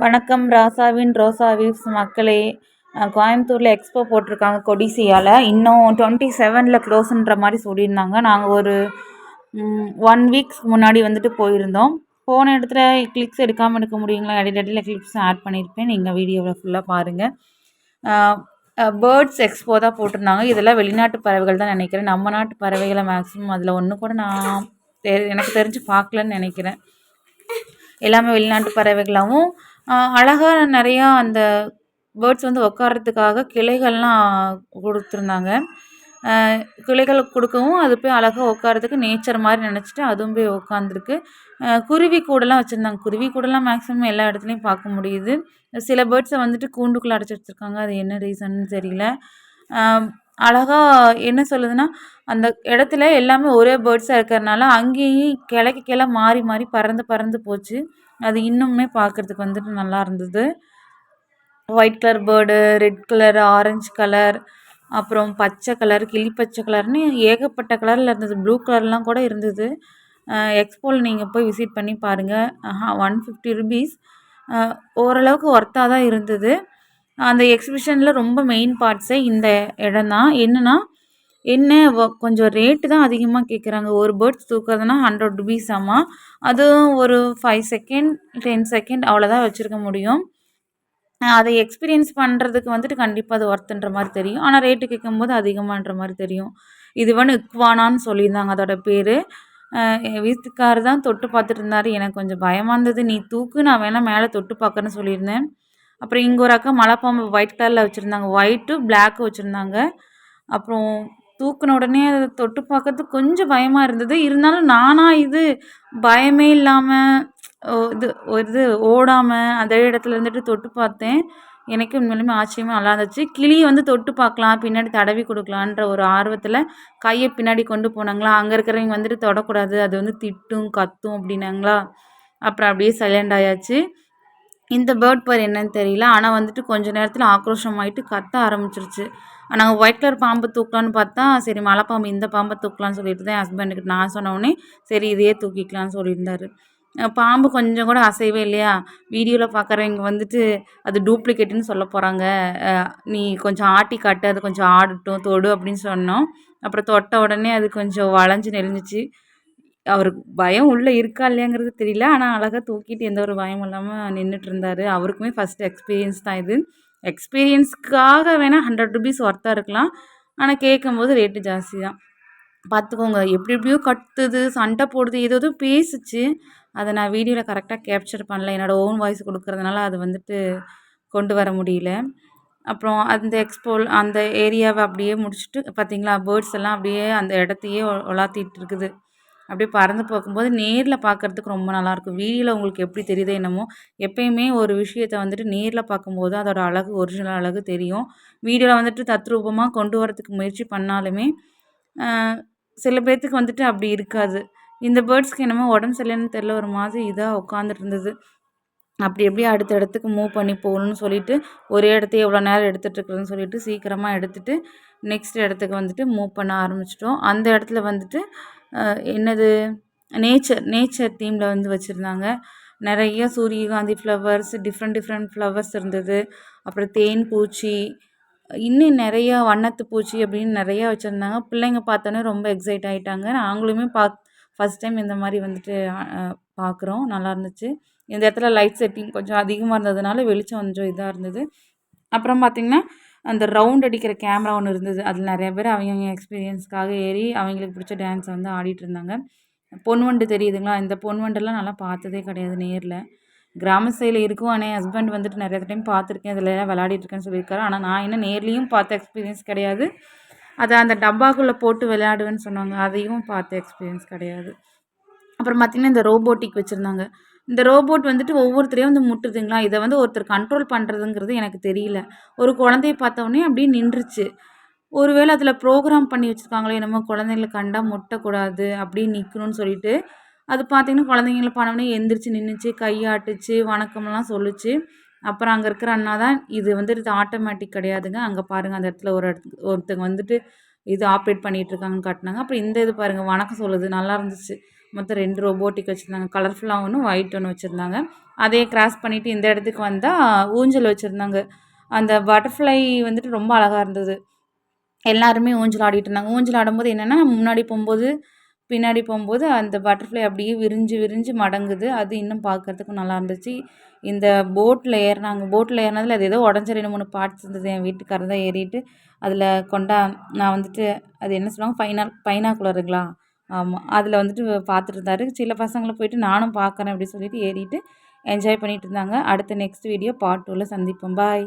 வணக்கம். ராசாவின் ரோசா வீவ்ஸ் மக்களே கோயம்புத்தூரில் எக்ஸ்போ போட்டிருக்காங்க கொடிசியால். இன்னும் டுவெண்ட்டி செவனில் க்ளோஸுன்ற மாதிரி சொல்லியிருந்தாங்க. நாங்கள் ஒரு ஒன் வீக்ஸ் முன்னாடி வந்துட்டு போயிருந்தோம். போன இடத்துல கிளிக்ஸ் எடுக்காமல் எடுக்க முடியுங்களா? இடையில கிளிப்ஸ் ஆட் பண்ணியிருப்பேன். நீங்கள் வீடியோவில் ஃபுல்லாக பாருங்கள் பேர்ட்ஸ் எக்ஸ்போ தான் போட்டிருந்தாங்க. இதெல்லாம் வெளிநாட்டு பறவைகள் தான் நினைக்கிறேன். நம்ம நாட்டு பறவைகளை மேக்ஸிமம் அதில் ஒன்று கூட நான் தெ எனக்கு தெரிஞ்சு பார்க்கலன்னு நினைக்கிறேன். எல்லாமே வெளிநாட்டு பறவைகளாகவும் அழகாக நிறையா அந்த பேர்ட்ஸ் வந்து உட்கார்றதுக்காக கிளைகள்லாம் கொடுத்துருந்தாங்க. கிளைகள் கொடுக்கவும் அது போய் அழகாக உட்கார்றதுக்கு நேச்சர் மாதிரி நினச்சிட்டு அதுவும் போய் உட்காந்துருக்கு குருவி கூடலாம் வச்சுருந்தாங்க. குருவி கூடலாம் மேக்ஸிமம் எல்லா இடத்துலையும் பார்க்க முடியுது. சில பேர்ட்ஸை வந்துட்டு கூண்டுக்குள்ளே அடைச்சி வச்சுருக்காங்க. அது என்ன ரீசன்னு தெரியல. அழகாக என்ன சொல்லுதுன்னா அந்த இடத்துல எல்லாமே ஒரே பேர்ட்ஸாக இருக்கிறனால அங்கேயும் கிளைக்கு கிளை மாறி மாறி பறந்து பறந்து போச்சு. அது இன்னுமே பார்க்குறதுக்கு வந்துட்டு நல்லா இருந்தது. White colour bird red colour orange colour அப்புறம் பச்சை கலர் கிளி பச்சை கலர்னு ஏகப்பட்ட கலரில் இருந்தது. ப்ளூ கலர்லாம் கூட இருந்தது. எக்ஸ்போவில் நீங்கள் போய் விசிட் பண்ணி பாருங்கள் ஒன் ஃபிஃப்டி ருபீஸ் ஓரளவுக்கு ஒர்த்தாக தான் இருந்தது. அந்த எக்ஸிபிஷனில் ரொம்ப மெயின் பார்ட்ஸே இந்த இடம் தான். என்னென்னா என்ன கொஞ்சம் ரேட்டு தான் அதிகமாக கேட்குறாங்க ஒரு பேர்ட்ஸ் தூக்குறதுனா ஹண்ட்ரட் ருபீஸ் ஆமாம் அதுவும் ஒரு ஃபைவ் செகண்ட் டென் செகண்ட் அவ்வளோதான் வச்சுருக்க முடியும். அதை எக்ஸ்பீரியன்ஸ் பண்ணுறதுக்கு வந்துட்டு கண்டிப்பாக அது ஒர்த்துன்ற மாதிரி தெரியும். ஆனால் ரேட்டு கேட்கும்போது அதிகமாகன்ற மாதிரி தெரியும். இது வந்து இக்வானான்னு சொல்லியிருந்தாங்க அதோட பேர். என் வீட்டுக்காரர் தான் தொட்டு பார்த்துட்டு இருந்தார். எனக்கு கொஞ்சம் பயமாக இருந்தது. நீ தூக்கு நான் வேணால் மேலே தொட்டு பார்க்குறேன்னு சொல்லியிருந்தேன். அப்புறம் இங்கே ஒரு அக்கா மலைப்பாம்பு ஒயிட் கலரில் வச்சுருந்தாங்க. ஒயிட்டு பிளாக்கு வச்சுருந்தாங்க. அப்புறம் தூக்குன உடனே அதை தொட்டு பார்க்கறதுக்கு கொஞ்சம் பயமாக இருந்தது. இருந்தாலும் நானாக இது பயமே இல்லாமல் இது இது ஓடாமல் அதே இடத்துல இருந்துட்டு தொட்டு பார்த்தேன். எனக்கு உண்மையிலுமே ஆச்சரியமாக நல்லா இருந்துச்சு. கிளியை வந்து தொட்டு பார்க்கலாம் பின்னாடி தடவி கொடுக்கலான்ற ஒரு ஆர்வத்தில் கையை பின்னாடி கொண்டு போனாங்களா? அங்கே இருக்கிறவங்க வந்துட்டு தொடக்கூடாது அது வந்து திட்டும் கத்தும் அப்படின்னாங்களா? அப்புறம் அப்படியே சைலண்ட் ஆயாச்சு. இந்த பேர்ட் பேர் என்னன்னு தெரியல. ஆனால் வந்துட்டு கொஞ்சம் நேரத்தில் ஆக்ரோஷமாயிட்டு கத்த ஆரம்பிச்சிருச்சு. நாங்கள் ஒயிட் கலர் பாம்பு தூக்கலான்னு பார்த்தா சரி மலை பாம்பு இந்த பாம்பை தூக்கலான்னு சொல்லிட்டு தான் ஹஸ்பண்டுக்கு நான் சொன்னோடனே சரி இதையே தூக்கிக்கலான்னு சொல்லியிருந்தாரு. பாம்பு கொஞ்சம் கூட அசைவே இல்லையா? வீடியோவில் பார்க்குறவங்க வந்துட்டு அது டூப்ளிகேட்டுன்னு சொல்ல போகிறாங்க நீ கொஞ்சம் ஆட்டி காட்டு அது கொஞ்சம் ஆடட்டும் தொடு அப்படின்னு சொன்னோம். அப்புறம் தொட்ட உடனே அது கொஞ்சம் வளைஞ்சு நெளிஞ்சிச்சு. அவருக்கு பயம் உள்ளே இருக்கா இல்லையாங்கிறது தெரியல. ஆனால் அழகாக தூக்கிட்டு எந்த ஒரு பயமும் இல்லாமல் நின்றுட்டு இருந்தார் அவருக்குமே ஃபஸ்ட் எக்ஸ்பீரியன்ஸ் தான் இது. எக்ஸ்பீரியன்ஸ்க்காக வேணால் ஹண்ட்ரட் ருபீஸ் ஒர்த்தாக இருக்கலாம். ஆனால் கேட்கும்போது ரேட்டு ஜாஸ்தி தான். பார்த்துக்கோங்க எப்படி எப்படியோ கத்துது சண்டை போடுது ஏதோ ஏதோ பேசிச்சு. அதை நான் வீடியோவில் கரெக்டாக கேப்சர் பண்ணல. என்னோடய ஓன் வாய்ஸ் கொடுக்குறதுனால அது வந்துட்டு கொண்டு வர முடியல. அப்புறம் அந்த எக்ஸ்போல் அந்த ஏரியாவை அப்படியே முடிச்சுட்டு பார்த்திங்களா பேர்ட்ஸ் எல்லாம் அப்படியே அந்த இடத்தையே உலாத்திட்டு இருக்குது. அப்படியே பறந்து பார்க்கும்போது நேரில் பார்க்குறதுக்கு ரொம்ப நல்லாயிருக்கும். வீடியோவில் உங்களுக்கு எப்படி தெரியுதோ என்னமோ எப்பயுமே ஒரு விஷயத்த வந்துட்டு நேரில் பார்க்கும்போது அதோட அழகு ஒரிஜினல் அழகு தெரியும். வீடியோவில் வந்துட்டு தத்ரூபமாக கொண்டு வரதுக்கு முயற்சி பண்ணாலுமே சில பேர்த்துக்கு வந்துட்டு அப்படி இருக்காது. இந்த பேர்ட்ஸ்க்கு என்னமோ உடம்பு சரியில்லைன்னு தெரில ஒரு மாதிரி இதாக உட்காந்துட்டு இருந்தது. அப்படி எப்படி அடுத்த இடத்துக்கு மூவ் பண்ணி போகணும்னு சொல்லிட்டு ஒரே இடத்தையே எவ்வளோ நேரம் எடுத்துகிட்ருக்குறதுன்னு சொல்லிட்டு சீக்கிரமாக எடுத்துகிட்டு நெக்ஸ்ட் இடத்துக்கு வந்துட்டு மூவ் பண்ண ஆரம்பிச்சிட்டோம். அந்த இடத்துல வந்துட்டு என்னது? நேச்சர் நேச்சர் தீமில் வந்து வச்சுருந்தாங்க. நிறைய சூரியகாந்தி ஃப்ளவர்ஸ் டிஃப்ரெண்ட் டிஃப்ரெண்ட் ஃப்ளவர்ஸ் இருந்தது. அப்புறம் தேன் பூச்சி இன்னும் நிறையா வண்ணத்து பூச்சி அப்படின்னு நிறையா வச்சுருந்தாங்க. பிள்ளைங்க பார்த்தோன்னே ரொம்ப எக்ஸைட் ஆகிட்டாங்க நாங்களுமே பாக் ஃபஸ்ட் டைம் இந்த மாதிரி வந்துட்டு பார்க்குறோம் நல்லா இருந்துச்சு. இந்த இடத்துல லைட் செட்டிங் கொஞ்சம் அதிகமாக இருந்ததுனால வெளிச்சம் கொஞ்சம் இதாக இருந்தது. அப்புறம் பார்த்திங்கன்னா அந்த ரவுண்ட் அடிக்கிற கேமரா ஒன்று இருந்தது. அதில் நிறைய பேர் அவங்க எக்ஸ்பீரியன்ஸ்க்காக ஏறி அவங்களுக்கு பிடிச்ச டான்ஸை வந்து ஆடிட்டு இருந்தாங்க. பொன்வண்டு தெரியுதுங்களா? இந்த பொன்வண்டெல்லாம் நல்லா பார்த்ததே கிடையாது நேரில். கிராம சைடில் இருக்கும். ஆனால் என் ஹஸ்பண்ட் வந்துட்டு நிறைய டைம் பார்த்துருக்கேன். இதில் விளையாடிட்டுருக்கேன்னு சொல்லியிருக்காரு. ஆனால் நான் என்ன நேர்லேயும் பார்த்த எக்ஸ்பீரியன்ஸ் கிடையாது. அதை அந்த டப்பாக்குள்ளே போட்டு விளையாடுவேன்னு சொன்னாங்க. அதையும் பார்த்த எக்ஸ்பீரியன்ஸ் கிடையாது. அப்புறம் பார்த்திங்கன்னா இந்த ரோபோட்டிக் வச்சுருந்தாங்க. இந்த ரோபோட் வந்துட்டு ஒவ்வொருத்தரையும் வந்து முட்டுதுங்களா? இதை வந்து ஒருத்தர் கண்ட்ரோல் பண்ணுறதுங்கிறது எனக்கு தெரியல. ஒரு குழந்தைய பார்த்தோன்னே அப்படியே நின்றுச்சு. ஒருவேளை அதில் ப்ரோக்ராம் பண்ணி வச்சுருக்காங்களோ என்னமோ குழந்தைங்கள கண்டா முட்டக்கூடாது அப்படியே நிற்கணும்னு சொல்லிட்டு அது பார்த்திங்கன்னா குழந்தைங்கள பண்ணோடனே எந்திரிச்சு நின்றுச்சு கையாட்டுச்சு வணக்கம்லாம் சொல்லுச்சு. அப்புறம் அங்கே இருக்கிற அண்ணா தான் இது வந்துட்டு இது ஆட்டோமேட்டிக் கிடையாதுங்க. அங்கே பாருங்கள் அந்த இடத்துல ஒரு இடத்துக்கு ஒருத்தங்க வந்துட்டு இது ஆப்ரேட் பண்ணிகிட்ருக்காங்கன்னு காட்டினாங்க. அப்புறம் இந்த இது பாருங்கள் வணக்கம் சொல்லுது நல்லா இருந்துச்சு. மொத்தம் ரெண்டு ரோபோட்டிக் வச்சுருந்தாங்க. கலர்ஃபுல்லாக ஒன்று ஒயிட் ஒன்று வச்சுருந்தாங்க. அதையே கிராஸ் பண்ணிவிட்டு இந்த இடத்துக்கு வந்தால் ஊஞ்சல் வச்சுருந்தாங்க. அந்த பட்டர்ஃப்ளை வந்துட்டு ரொம்ப அழகாக இருந்தது. எல்லாருமே ஊஞ்சல் ஆடிட்டு இருந்தாங்க. ஊஞ்சல் ஆடும்போது என்னென்னா முன்னாடி போகும்போது பின்னாடி போகும்போது அந்த பட்டர்ஃப்ளை அப்படியே விரிஞ்சு விரிஞ்சு மடங்குது. அது இன்னும் பார்க்கறதுக்கும் நல்லா இருந்துச்சு. இந்த போட்டில் ஏறினாங்க. போட்டில் ஏறினதில் அது ஏதோ உடஞ்ச ரெண்டு மூணு பார்ட்ஸ் இருந்தது. என் வீட்டுக்காரர் தான் ஏறிட்டு அதில் கொண்டா நான் வந்துட்டு அது என்ன சொல்லுவாங்க? பைனா பைனாக்குலருங்களா ஆமாம் அதில் வந்துட்டு பார்த்துட்டு இருந்தாரு சில பசங்களை போயிட்டு நானும் பார்க்குறேன் அப்படி சொல்லிட்டு ஏறிட்டு என்ஜாய் பண்ணிட்டு இருந்தாங்க அடுத்த நெக்ஸ்ட் வீடியோ பார்ட் டூவில் சந்திப்போம். பாய்